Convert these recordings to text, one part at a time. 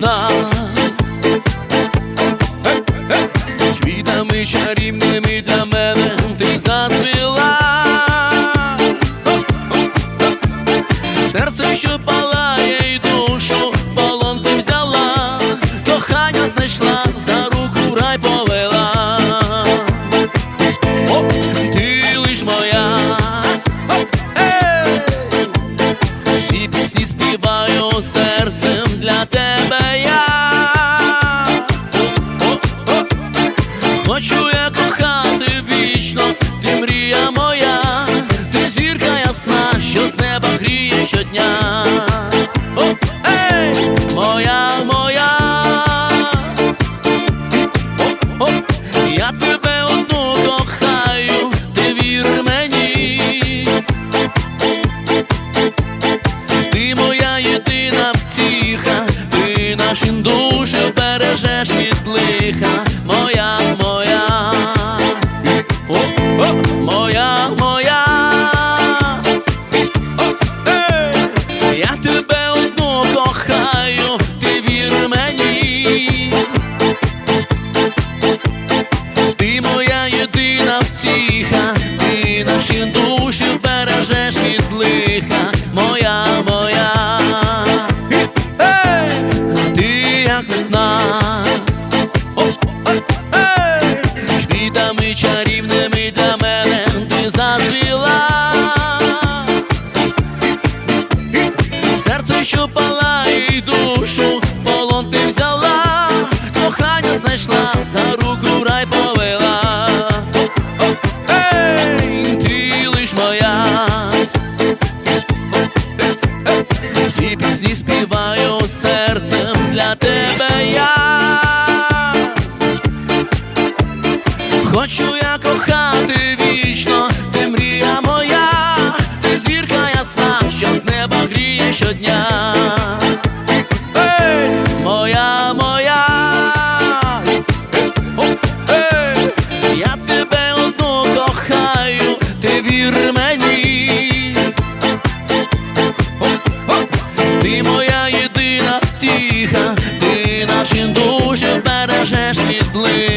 now небо гріє щодня. О, ей, моя, моя, О, о, я тебе одну кохаю, ти вір мені, ти моя єдина втіха, ти нашим душем бережеш від лиха. time. для тебе я хочу я кохаю.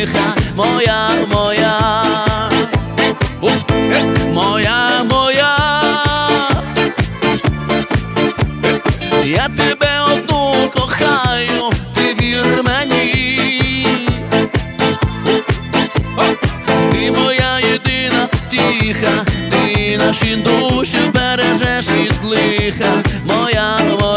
усміха, моя, моя, моя, моя, я тебе одну кохаю, ти вір мені, ти моя єдина тиха, ти наші душі бережеш від лиха, моя. моя